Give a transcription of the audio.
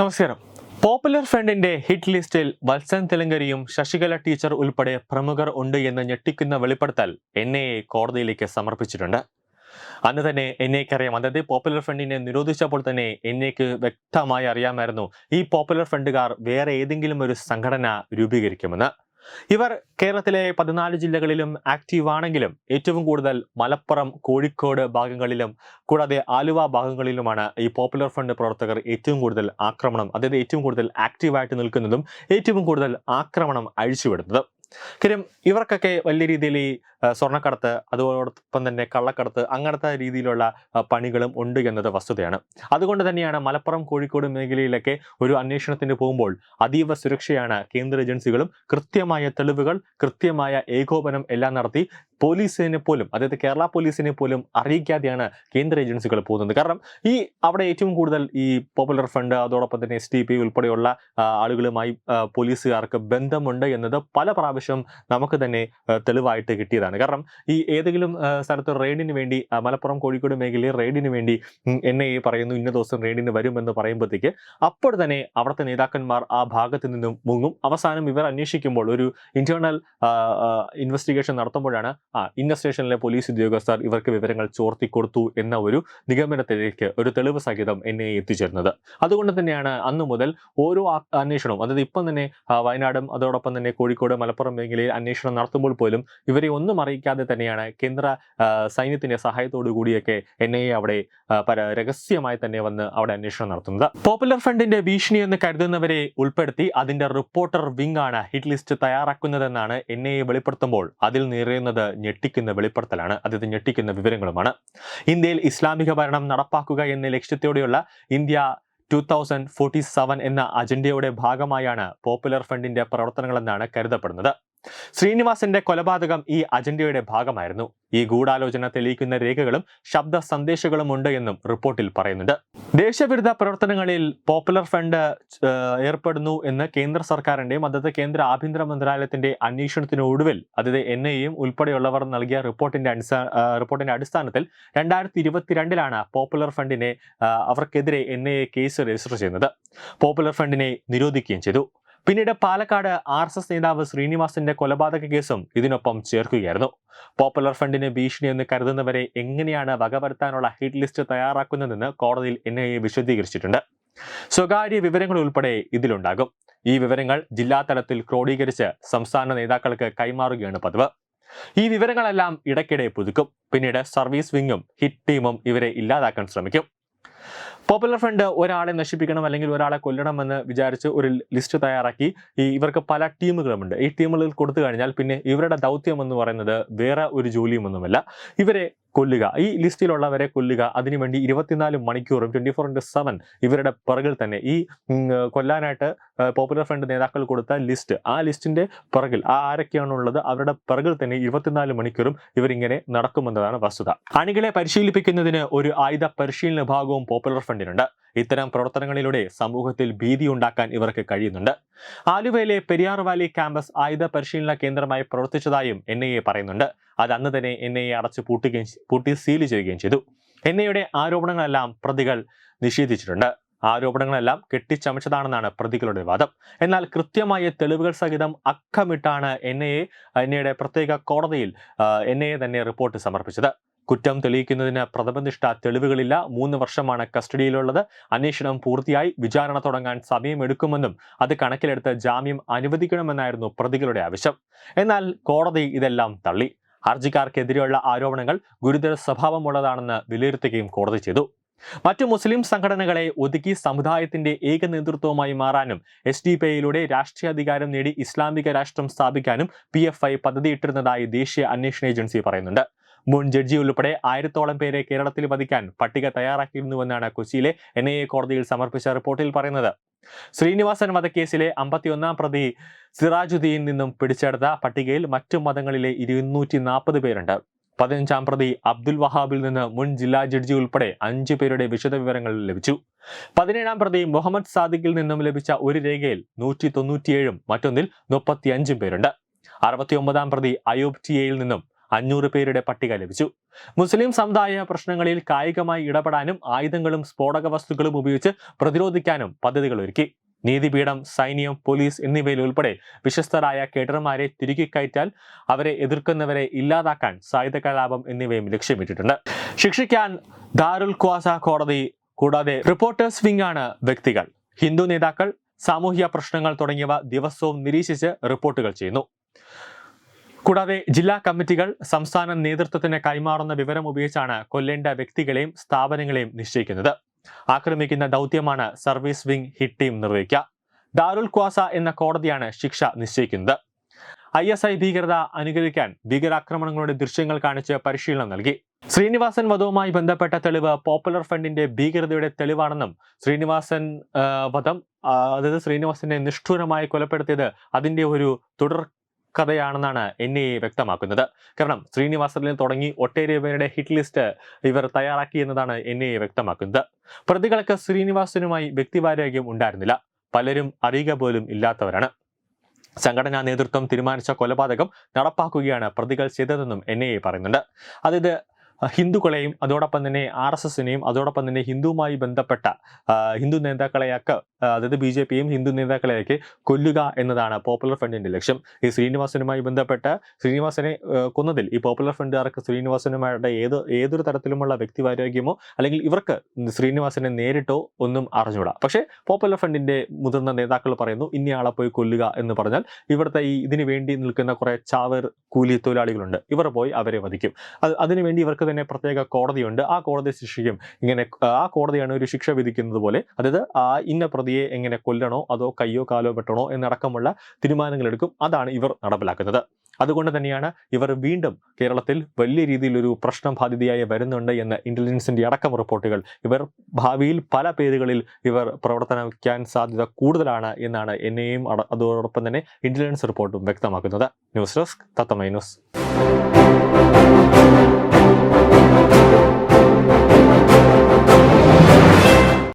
നമസ്കാരം. പോപ്പുലർ ഫ്രണ്ടിന്റെ ഹിറ്റ് ലിസ്റ്റിൽ വത്സൻ തെലങ്കരിയും ശശികല ടീച്ചർ ഉൾപ്പെടെ പ്രമുഖർ ഉണ്ട് എന്ന് ഞെട്ടിക്കുന്ന വെളിപ്പെടുത്തൽ എൻ എ കോടതിയിലേക്ക് സമർപ്പിച്ചിട്ടുണ്ട്. അന്ന് തന്നെ എൻ ഐക്കറിയാം അതായത് പോപ്പുലർ ഫ്രണ്ടിനെ നിരോധിച്ചപ്പോൾ തന്നെ എൻ ഐക്ക് വ്യക്തമായി അറിയാമായിരുന്നു ഈ പോപ്പുലർ ഫ്രണ്ടുകാർ വേറെ ഏതെങ്കിലും ഒരു സംഘടന രൂപീകരിക്കുമെന്ന്. ഇവർ കേരളത്തിലെ പതിനാല് ജില്ലകളിലും ആക്റ്റീവ് ആണെങ്കിലും ഏറ്റവും കൂടുതൽ മലപ്പുറം കോഴിക്കോട് ഭാഗങ്ങളിലും കൂടാതെ ആലുവ ഭാഗങ്ങളിലുമാണ് ഈ പോപ്പുലർ ഫ്രണ്ട് പ്രവർത്തകർ ഏറ്റവും കൂടുതൽ ആക്രമണം അതായത് ഏറ്റവും കൂടുതൽ ആക്റ്റീവായിട്ട് നിൽക്കുന്നതും ഏറ്റവും കൂടുതൽ ആക്രമണം അഴിച്ചുവിടുന്നത്. കാര്യം ഇവർക്കൊക്കെ വലിയ രീതിയിൽ ഈ സ്വർണക്കടത്ത് അതോടൊപ്പം തന്നെ കള്ളക്കടത്ത് അങ്ങനത്തെ രീതിയിലുള്ള പണികളും ഉണ്ട് എന്നത് വസ്തുതയാണ്. അതുകൊണ്ട് തന്നെയാണ് മലപ്പുറം കോഴിക്കോട് മേഖലയിലൊക്കെ ഒരു അന്വേഷണത്തിന് പോകുമ്പോൾ അതീവ സുരക്ഷയാണ് കേന്ദ്ര ഏജൻസികളും കൃത്യമായ തെളിവുകൾ കൃത്യമായ ഏകോപനം എല്ലാം നടത്തി പോലീസിനെ പോലും അതായത് കേരള പോലീസിനെ പോലും അറിയിക്കാതെയാണ് കേന്ദ്ര ഏജൻസികൾ പോകുന്നത്. കാരണം ഈ അവിടെ ഏറ്റവും കൂടുതൽ ഈ പോപ്പുലർ ഫ്രണ്ട് അതോടൊപ്പം തന്നെ എസ് ടി പി ഉൾപ്പെടെയുള്ള ആളുകളുമായി പോലീസുകാർക്ക് ബന്ധമുണ്ട് എന്നത് പല പ്രാവശ്യം നമുക്ക് തന്നെ തെളിവായിട്ട് കിട്ടിയതാണ്. കാരണം ഈ ഏതെങ്കിലും സ്ഥലത്ത് റെയ്ഡിന് വേണ്ടി മലപ്പുറം കോഴിക്കോട് മേഖലയിൽ റെയ്ഡിന് വേണ്ടി എൻ ഐ എ പറയുന്നു ഇന്ന ദിവസം റെയ്ഡിന് വരുമെന്ന് പറയുമ്പോഴത്തേക്ക് അപ്പോൾ തന്നെ അവിടുത്തെ നേതാക്കന്മാർ ആ ഭാഗത്ത് നിന്നും മുങ്ങും. അവസാനം ഇവർ അന്വേഷിക്കുമ്പോൾ ഒരു ഇന്റേണൽ ഇൻവെസ്റ്റിഗേഷൻ നടത്തുമ്പോഴാണ് ആ ഇന്ന സ്റ്റേഷനിലെ പോലീസ് ഉദ്യോഗസ്ഥർ ഇവർക്ക് വിവരങ്ങൾ ചോർത്തി കൊടുത്തു എന്ന ഒരു നിഗമനത്തിലേക്ക് ഒരു തെളിവ് സഹിതം എന്നെ എത്തിച്ചേരുന്നത് അതുകൊണ്ട് തന്നെയാണ് അന്ന് മുതൽ ഓരോ അന്വേഷണവും അതായത് ഇപ്പം തന്നെ വയനാടും അതോടൊപ്പം തന്നെ കോഴിക്കോട് മലപ്പുറം മേഖലയിൽ അന്വേഷണം നടത്തുമ്പോൾ പോലും ഇവരെ ഒന്നും അറിയിക്കാതെ തന്നെയാണ് കേന്ദ്ര സൈന്യത്തിന്റെ സഹായത്തോടു കൂടിയൊക്കെ എൻ ഐ എ അവിടെ രഹസ്യമായി തന്നെ വന്ന് അവിടെ അന്വേഷണം നടത്തുന്നത്. പോപ്പുലർ ഫ്രണ്ടിന്റെ ഭീഷണി എന്ന് കരുതുന്നവരെ ഉൾപ്പെടുത്തി അതിന്റെ റിപ്പോർട്ടർ വിംഗ് ആണ് ഹിറ്റ് ലിസ്റ്റ് തയ്യാറാക്കുന്നതെന്നാണ് എൻ ഐ എ വെളിപ്പെടുത്തുമ്പോൾ അതിൽ നിറയുന്നത് ഞെട്ടിക്കുന്ന വെളിപ്പെടുത്തലാണ്. അതായത് ഞെട്ടിക്കുന്ന വിവരങ്ങളുമാണ്. ഇന്ത്യയിൽ ഇസ്ലാമിക ഭരണം നടപ്പാക്കുക എന്ന ലക്ഷ്യത്തോടെയുള്ള India two thousand forty seven എന്ന അജണ്ടയുടെ ഭാഗമായാണ് പോപ്പുലർ ഫ്രണ്ടിന്റെ പ്രവർത്തനങ്ങളെന്നാണ് കരുതപ്പെടുന്നത്. ശ്രീനിവാസന്റെ കൊലപാതകം ഈ അജണ്ടയുടെ ഭാഗമായിരുന്നു. ഈ ഗൂഢാലോചന തെളിയിക്കുന്ന രേഖകളും ശബ്ദ സന്ദേശങ്ങളും ഉണ്ട് എന്നും റിപ്പോർട്ടിൽ പറയുന്നുണ്ട്. ദേശവിരുദ്ധ പ്രവർത്തനങ്ങളിൽ പോപ്പുലർ ഫണ്ട് ഏർപ്പെടുന്നു എന്ന് കേന്ദ്ര സർക്കാരിന്റെയും അതത് കേന്ദ്ര ആഭ്യന്തര മന്ത്രാലയത്തിന്റെ അന്വേഷണത്തിന് ഒടുവിൽ അതായത് എൻ ഐയും ഉൾപ്പെടെയുള്ളവർ നൽകിയ റിപ്പോർട്ടിന്റെ റിപ്പോർട്ടിന്റെ അടിസ്ഥാനത്തിൽ രണ്ടായിരത്തി ഇരുപത്തിരണ്ടിലാണ് പോപ്പുലർ ഫണ്ടിനെ അവർക്കെതിരെ N I A case register ചെയ്യുന്നത്. പോപ്പുലർ ഫണ്ടിനെ നിരോധിക്കുകയും ചെയ്തു. പിന്നീട് പാലക്കാട് ആർ എസ് എസ് നേതാവ് ശ്രീനിവാസിന്റെ കൊലപാതക കേസും ഇതിനൊപ്പം ചേർക്കുകയായിരുന്നു. പോപ്പുലർ ഫ്രണ്ടിന് ഭീഷണി എന്ന് കരുതുന്നവരെ എങ്ങനെയാണ് വകവരുത്താനുള്ള ഹിറ്റ് ലിസ്റ്റ് തയ്യാറാക്കുന്നതെന്ന് കോടതിയിൽ എൻ ഐ എ വിശദീകരിച്ചിട്ടുണ്ട്. സ്വകാര്യ വിവരങ്ങൾ ഉൾപ്പെടെ ഇതിലുണ്ടാകും. ഈ വിവരങ്ങൾ ജില്ലാ തലത്തിൽ ക്രോഡീകരിച്ച് സംസ്ഥാന നേതാക്കൾക്ക് കൈമാറുകയാണ് പതിവ്. ഈ വിവരങ്ങളെല്ലാം ഇടയ്ക്കിടെ പുതുക്കും. പിന്നീട് സർവീസ് വിങ്ങും ഹിറ്റ് ടീമും ഇവരെ ഇല്ലാതാക്കാൻ ശ്രമിക്കും. പോപ്പുലർ ഫ്രണ്ട് ഒരാളെ നശിപ്പിക്കണം അല്ലെങ്കിൽ ഒരാളെ കൊല്ലണമെന്ന് വിചാരിച്ച് ഒരു ലിസ്റ്റ് തയ്യാറാക്കി. ഈ ഇവർക്ക് പല ടീമുകളുമുണ്ട്. ഈ ടീമുകളിൽ കൊടുത്തു കഴിഞ്ഞാൽ പിന്നെ ഇവരുടെ ദൗത്യം എന്ന് പറയുന്നത് വേറെ ഒരു ജോലിയുമൊന്നുമല്ല. ഇവരെ കൊല്ലുക. ഈ ലിസ്റ്റിലുള്ളവരെ കൊല്ലുക. അതിനുവേണ്ടി ഇരുപത്തിനാല് മണിക്കൂറും ട്വന്റി ഫോർ ഇന്റു സെവൻ ഇവരുടെ പിറകിൽ തന്നെ ഈ കൊല്ലാനായിട്ട് പോപ്പുലർ ഫ്രണ്ട് നേതാക്കൾ കൊടുത്ത ലിസ്റ്റ് ആ ലിസ്റ്റിന്റെ പിറകിൽ ആ ആരൊക്കെയാണുള്ളത് അവരുടെ പിറകിൽ തന്നെ ഇരുപത്തിനാല് മണിക്കൂറും ഇവരിങ്ങനെ നടക്കുമെന്നതാണ് വസ്തുത. അണികളെ പരിശീലിപ്പിക്കുന്നതിന് ഒരു ആയുധ പരിശീലന വിഭാഗവും പോപ്പുലർ ഫ്രണ്ടിനുണ്ട് ഇത്തരം പ്രവർത്തനങ്ങളിലൂടെ സമൂഹത്തിൽ ഭീതി ഉണ്ടാക്കാൻ ഇവർക്ക് കഴിയുന്നുണ്ട്. ആലുവയിലെ പെരിയാർ വാലി ക്യാമ്പസ് ആയുധ പരിശീലന കേന്ദ്രമായി പ്രവർത്തിച്ചതായും എൻ ഐ എ പറയുന്നുണ്ട്. അത് അന്ന് തന്നെ എൻ ഐ എ അടച്ചു പൂട്ടുകയും പൂട്ടി സീൽ ചെയ്യുകയും ചെയ്തു. എൻ ഐയുടെ ആരോപണങ്ങളെല്ലാം പ്രതികൾ നിഷേധിച്ചിട്ടുണ്ട്. ആരോപണങ്ങളെല്ലാം കെട്ടിച്ചമച്ചതാണെന്നാണ് പ്രതികളുടെ വാദം. എന്നാൽ കൃത്യമായ തെളിവുകൾ സഹിതം അക്കമിട്ടാണ് എൻ ഐ എ എൻ ഐയുടെ പ്രത്യേക കോടതിയിൽ എൻ ഐ എ തന്നെ റിപ്പോർട്ട് സമർപ്പിച്ചത്. കുറ്റം തെളിയിക്കുന്നതിന് പ്രഥമനിഷ്ഠ തെളിവുകളില്ല. മൂന്ന് വർഷമാണ് കസ്റ്റഡിയിലുള്ളത്. അന്വേഷണം പൂർത്തിയായി. വിചാരണ തുടങ്ങാൻ സമയമെടുക്കുമെന്നും അത് കണക്കിലെടുത്ത് ജാമ്യം അനുവദിക്കണമെന്നായിരുന്നു പ്രതികളുടെ ആവശ്യം. എന്നാൽ കോടതി ഇതെല്ലാം തള്ളി. ഹർജിക്കാർക്കെതിരെയുള്ള ആരോപണങ്ങൾ ഗുരുതര സ്വഭാവമുള്ളതാണെന്ന് വിലയിരുത്തുകയും കോടതി ചെയ്തു. മറ്റു മുസ്ലിം സംഘടനകളെ ഒതുക്കി സമുദായത്തിന്റെ ഏക നേതൃത്വമായി മാറാനും എസ് ഡി പി ഐയിലൂടെ രാഷ്ട്രീയാധികാരം നേടി ഇസ്ലാമിക രാഷ്ട്രം സ്ഥാപിക്കാനും പി എഫ് ഐ പദ്ധതിയിട്ടിരുന്നതായി ദേശീയ അന്വേഷണ ഏജൻസി പറയുന്നുണ്ട്. മുൻ ജഡ്ജി ഉൾപ്പെടെ ആയിരത്തോളം പേരെ കേരളത്തിൽ വധിക്കാൻ പട്ടിക തയ്യാറാക്കിയിരുന്നുവെന്നാണ് കൊച്ചിയിലെ എൻ കോടതിയിൽ സമർപ്പിച്ച റിപ്പോർട്ടിൽ പറയുന്നത്. ശ്രീനിവാസൻ വധക്കേസിലെ അമ്പത്തിയൊന്നാം പ്രതി സിറാജുദ്ദീൻ നിന്നും പിടിച്ചെടുത്ത പട്ടികയിൽ മറ്റു മതങ്ങളിലെ ഇരുന്നൂറ്റി നാൽപ്പത് പേരുണ്ട്. പതിനഞ്ചാം പ്രതി അബ്ദുൽ വഹാബിൽ നിന്ന് മുൻ ജില്ലാ ജഡ്ജി ഉൾപ്പെടെ അഞ്ചു പേരുടെ വിശദവിവരങ്ങൾ ലഭിച്ചു. പതിനേഴാം പ്രതി മുഹമ്മദ് സാദിഖിൽ നിന്നും ലഭിച്ച ഒരു രേഖയിൽ നൂറ്റി തൊണ്ണൂറ്റിയേഴും മറ്റൊന്നിൽ മുപ്പത്തിയഞ്ചും പേരുണ്ട്. അറുപത്തിയൊമ്പതാം പ്രതി അയൂബ് ടിയയിൽ നിന്നും അഞ്ഞൂറ് പേരുടെ പട്ടിക ലഭിച്ചു. മുസ്ലിം സമുദായ പ്രശ്നങ്ങളിൽ കായികമായി ഇടപെടാനും ആയുധങ്ങളും സ്ഫോടക വസ്തുക്കളും ഉപയോഗിച്ച് പ്രതിരോധിക്കാനും പദ്ധതികൾ ഒരുക്കി. നീതിപീഠം സൈന്യം പോലീസ് എന്നിവയിൽ ഉൾപ്പെടെ വിശ്വസ്തരായ കേഡർമാരെ തിരികെ കയറ്റാൽ അവരെ എതിർക്കുന്നവരെ ഇല്ലാതാക്കാൻ സായുധ കലാപം എന്നിവയും ലക്ഷ്യമിട്ടിട്ടുണ്ട്. ശിക്ഷിക്കാൻ ദാരുൽ ഖ്വാസ കോടതി കൂടാതെ റിപ്പോർട്ടേഴ്സ് വിംഗ് ആണ് വ്യക്തികൾ. ഹിന്ദു നേതാക്കൾ സാമൂഹ്യ പ്രശ്നങ്ങൾ തുടങ്ങിയവ ദിവസവും നിരീക്ഷിച്ച് റിപ്പോർട്ടുകൾ ചെയ്യുന്നു. കൂടാതെ ജില്ലാ കമ്മിറ്റികൾ സംസ്ഥാന നേതൃത്വത്തിന് കൈമാറുന്ന വിവരം ഉപയോഗിച്ചാണ് കൊല്ലേണ്ട വ്യക്തികളെയും സ്ഥാപനങ്ങളെയും നിശ്ചയിക്കുന്നത്. ആക്രമിക്കുന്ന ദൗത്യമാണ് സർവീസ് വിംഗ് ഹിറ്റ് ടീം നിർവഹിക്കുക. ദാരുൽ ക്വാസ എന്ന കോടതിയാണ് ശിക്ഷ നിശ്ചയിക്കുന്നത്. ഐ എസ് ഐ ഭീകരത അനുകരിക്കാൻ ഭീകരാക്രമണങ്ങളുടെ ദൃശ്യങ്ങൾ കാണിച്ച് പരിശീലനം നൽകി. ശ്രീനിവാസൻ വധവുമായി ബന്ധപ്പെട്ട തെളിവ് പോപ്പുലർ ഫണ്ടിന്റെ ഭീകരതയുടെ തെളിവാണെന്നും ശ്രീനിവാസൻ വധം അതായത് ശ്രീനിവാസനെ നിഷ്ഠൂരമായി കൊലപ്പെടുത്തിയത് അതിന്റെ ഒരു തുടർ കഥയാണെന്നാണ് എൻ ഐ എ വ്യക്തമാക്കുന്നത്. കാരണം ശ്രീനിവാസനിൽ തുടങ്ങി ഒട്ടേറെ പേരുടെ ഹിറ്റ് ലിസ്റ്റ് ഇവർ തയ്യാറാക്കി എന്നതാണ് എൻ ഐ എ വ്യക്തമാക്കുന്നത്. പ്രതികൾക്ക് ശ്രീനിവാസനുമായി വ്യക്തിവാരോഗ്യം ഉണ്ടായിരുന്നില്ല. പലരും അറിയുക പോലും ഇല്ലാത്തവരാണ്. സംഘടനാ നേതൃത്വം തീരുമാനിച്ച കൊലപാതകം നടപ്പാക്കുകയാണ് പ്രതികൾ ചെയ്തതെന്നും എൻ ഐ എ പറയുന്നുണ്ട്. അതായത് ഹിന്ദുക്കളെയും അതോടൊപ്പം തന്നെ ആർ എസ് എസിനെയും അതോടൊപ്പം തന്നെ ഹിന്ദുവുമായി ബന്ധപ്പെട്ട ഹിന്ദു നേതാക്കളെയൊക്കെ അതായത് ബി ജെ പിയും ഹിന്ദു നേതാക്കളെയൊക്കെ കൊല്ലുക എന്നതാണ് പോപ്പുലർ ഫ്രണ്ടിന്റെ ലക്ഷ്യം. ഈ ശ്രീനിവാസനുമായി ബന്ധപ്പെട്ട ശ്രീനിവാസനെ കൊന്നതിൽ ഈ പോപ്പുലർ ഫ്രണ്ടുകാർക്ക് ശ്രീനിവാസനുമായിട്ട് ഏത് ഏതൊരു തരത്തിലുമുള്ള വ്യക്തിവൈരാഗ്യമോ അല്ലെങ്കിൽ ഇവർക്ക് ശ്രീനിവാസനെ നേരിട്ടോ ഒന്നും അറിഞ്ഞൂടാ പക്ഷേ പോപ്പുലർ ഫ്രണ്ടിന്റെ മുതിർന്ന നേതാക്കൾ പറയുന്നു ഇനിയാളെ പോയി കൊല്ലുക എന്ന് പറഞ്ഞാൽ ഇവിടുത്തെ ഈ ഇതിനു വേണ്ടി നിൽക്കുന്ന കുറേ ചാവർ കൂലി തൊഴിലാളികളുണ്ട്. ഇവർ പോയി അവരെ വധിക്കും. അത് അതിനുവേണ്ടി ഇവർക്ക് തന്നെ പ്രത്യേക കോടതിയുണ്ട്. ആ കോടതി ശിക്ഷിക്കും. ഇങ്ങനെ ആ കോടതിയാണ് ഒരു ശിക്ഷ വിധിക്കുന്നത് പോലെ. അതായത് ആ ഇന്ന പ്രതിയെ എങ്ങനെ കൊല്ലണോ അതോ കയ്യോ കാലോ വെട്ടണോ എന്നടക്കമുള്ള തീരുമാനങ്ങൾ എടുക്കും അതാണ് ഇവർ നടപ്പിലാക്കുന്നത്. അതുകൊണ്ട് തന്നെയാണ് ഇവർ വീണ്ടും കേരളത്തിൽ വലിയ രീതിയിലൊരു പ്രശ്നം ബാധിതയായി വരുന്നുണ്ട് എന്ന ഇന്റലിജൻസിന്റെ അടക്കം റിപ്പോർട്ടുകൾ. ഇവർ ഭാവിയിൽ പല പേരുകളിൽ ഇവർ പ്രവർത്തനിക്കാൻ സാധ്യത കൂടുതലാണ് എന്നാണ് എന്നെയും അതോടൊപ്പം തന്നെ ഇന്റലിജൻസ് റിപ്പോർട്ടും വ്യക്തമാക്കുന്നത്. ന്യൂസ് ഡെസ്ക് തത്തമൈ ന്യൂസ്.